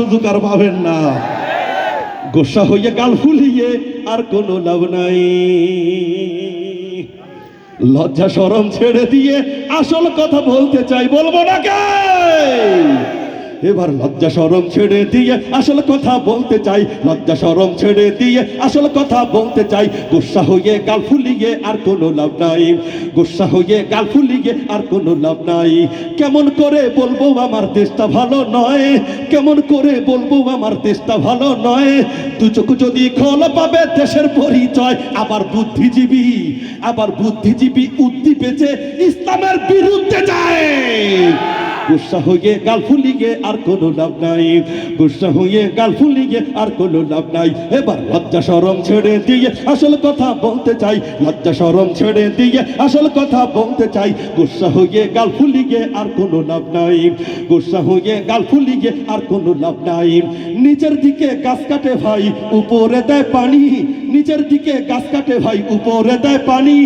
সুযোগ আর পাবেন না। গোসা হইয়া গাল ফুলিয়ে আর কোন লাভ নাই। লজ্জা সরম ছেড়ে দিয়ে আসল কথা বলতে চাই, বলব না কে? এবার লজ্জা সরম ছেড়ে দিয়ে আসল কথা বলতে চাই। লজ্জা সরম ছেড়ে দিয়ে আসল কথা বলতে চাই। গুসা হয়ে গাল ফুলিয়ে আর কোনো লাভ নাই। গুসা হয়ে গাল ফুলিয়ে আর কোনো লাভ নাই। কেমন করে বলব আমার দেশটা ভালো নয়। কেমন করে বলব আমার দেশটা ভালো নয়। দু চোখ যদি খোলা পাবে দেশের পরিচয়। আবার বুদ্ধিজীবী আবার বুদ্ধিজীবী উদ্দীপেছে ইসলামের বিরুদ্ধে যায়। গুসা হয়ে গাল ফুলিয়ে আর কোনো লাভ নাই। গুসা হয়ে গাল ফুলিয়ে আর কোনো লাভ নাই। এবার লজ্জা সরম ছেড়ে দিয়ে আসল কথা বলতে চাই। লজ্জা সরম ছেড়ে দিয়ে আসল কথা বলতে চাই। গুসা হয়ে গাল ফুলিয়ে আর কোনো লাভ নাই। গুসা হয়ে গাল ফুলিয়ে আর কোনো লাভ নাই। নিচের দিকে গাছ কাটে ভাই, উপরে দেয় পানি। নিচের দিকে গাছ কাটে ভাই, উপরে দেয় পানি।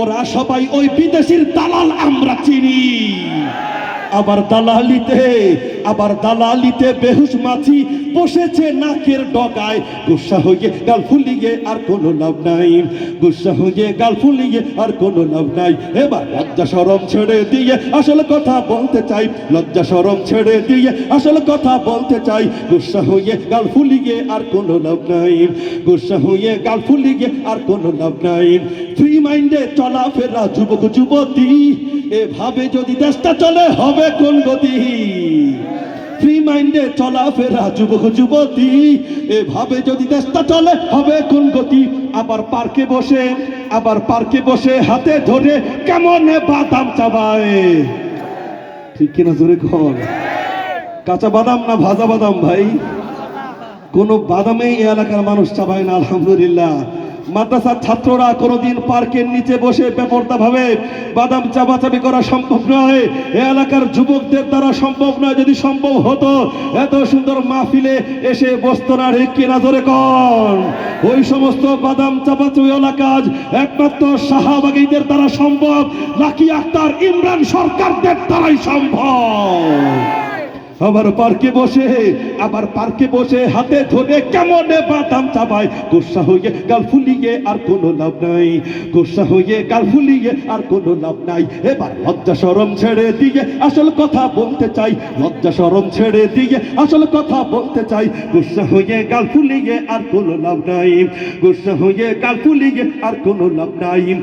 ওরা সবাই ওই বিদেশির দালাল, আমরা চিনি। আবার দালালিতে আবার দালালিতে বেহুশ মাছি বসেছে নাকের ডগায়। গুসা হয়ে গাল ফুলিয়ে আর কোনো লাভ নাই। গুসা হয়ে গাল ফুলিয়ে আর কোনো লাভ নাই। এবার লজ্জা সরম ছেড়ে দিয়ে আসল কথা বলতে চাই। লজ্জা সরম ছেড়ে দিয়ে আসল কথা বলতে চাই। গুসা হয়ে গাল ফুলিয়ে আর কোনো লাভ নাই। গুসা হয়ে গাল ফুলিয়ে আর কোনো লাভ নাই। ফ্রি মাইন্ডে চলাফেরা যুবক যুবতী এভাবে যদি দেশটা চলে হবে কোন গতি? মাইন্ডে চলাফেরা যুবক, যুবতী। এভাবে যদি দেশটা চলে, হবে কোন গতি? আবার পার্কে বসে, আবার পার্কে বসে হাতে ধরে কেমন বাদাম চাবায়? ঠিক কিনা জোরে ঘর কাঁচা বাদাম না ভাজা বাদাম ভাই? কোন বাদামে এই এলাকার মানুষ চাবায় না, আলহামদুলিল্লাহ। মাদ্রাসার ছাত্ররা কোনোদিন পার্কের নিচে বসে বেপরদা ভাবে বাদাম চাবাচাবি করা সম্ভব নয়। এ এলাকার যুবকদের দ্বারা সম্ভব নয় যদি সম্ভব হতো। এত সুন্দর মাহফিলে এসে বসতো না রে কেনা ধরে কন ওই সমস্ত বাদাম চাপাচুই কাজ একমাত্র শাহবাগীদের দ্বারা সম্ভব। নাকি আক্তার ইমরান সরকারদের দ্বারাই সম্ভব। আবার পার্কে বসে, আবার পার্কে বসে হাতে ধরে কেমন বাদাম চাবায়? গোসা হয়ে গাল ফুলিয়ে আর কোনো লাভ নাই। গোসা হয়ে গাল ফুলিয়ে আর কোনো লাভ নাই। এবার লজ্জা সরম ছেড়ে দিয়ে আসল কথা বলতে চাই। লজ্জা সরম ছেড়ে দিয়ে আসল কথা বলতে চাই। গোসা হয়ে গাল ফুলিয়ে আর কোনো লাভ নাই। গোসা হয়ে গাল ফুলিয়ে আর কোনো লাভ নাই।